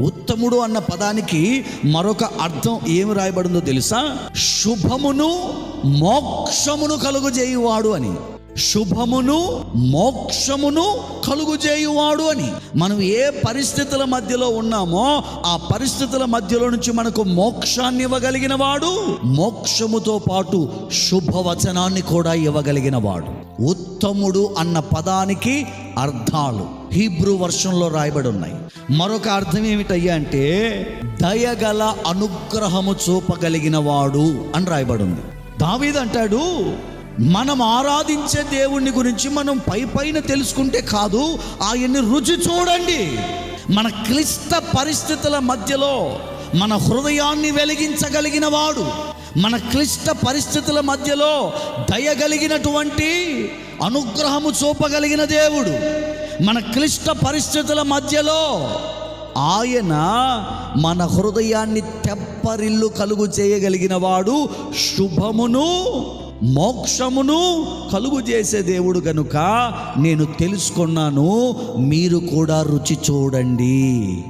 ఉత్తముడు అన్న పదానికి మరొక అర్థం ఏమి రాయబడిందో తెలుసా? శుభమును మోక్షమును కలుగుజేయువాడు అని. శుభమును మోక్షమును కలుగుజేయువాడు అని. మనం ఏ పరిస్థితుల మధ్యలో ఉన్నామో ఆ పరిస్థితుల మధ్యలో నుంచి మనకు మోక్షాన్ని ఇవ్వగలిగిన వాడు మోక్షముతో పాటు శుభవచనాన్ని కూడా ఇవ్వగలిగిన వాడు. ఉత్తముడు అన్న పదానికి అర్థాలు. హీబ్రూ వర్షంలో రాయబడి ఉన్నాయి మరొక అర్థం ఏమిటయ్యా అంటే దయగల అనుగ్రహము చూపగలిగిన వాడు అని రాయబడి ఉంది దావీద్ అంటాడు మనం ఆరాధించే దేవుణ్ణి గురించి మనం పై పైన తెలుసుకుంటే కాదు ఆయన్ని రుచి చూడండి. మన క్లిష్ట పరిస్థితుల మధ్యలో మన హృదయాన్ని వెలిగించగలిగిన వాడు. మన క్లిష్ట పరిస్థితుల మధ్యలో దయగలిగినటువంటి అనుగ్రహము చూపగలిగిన దేవుడు. మన క్లిష్ట పరిస్థితుల మధ్యలో ఆయన మన హృదయాన్ని తెప్పరిల్లు కలుగు చేయగలిగిన వాడు శుభమును మోక్షమును కలుగు చేసే దేవుడు కనుక నేను తెలుసుకున్నాను మీరు కూడా రుచి చూడండి.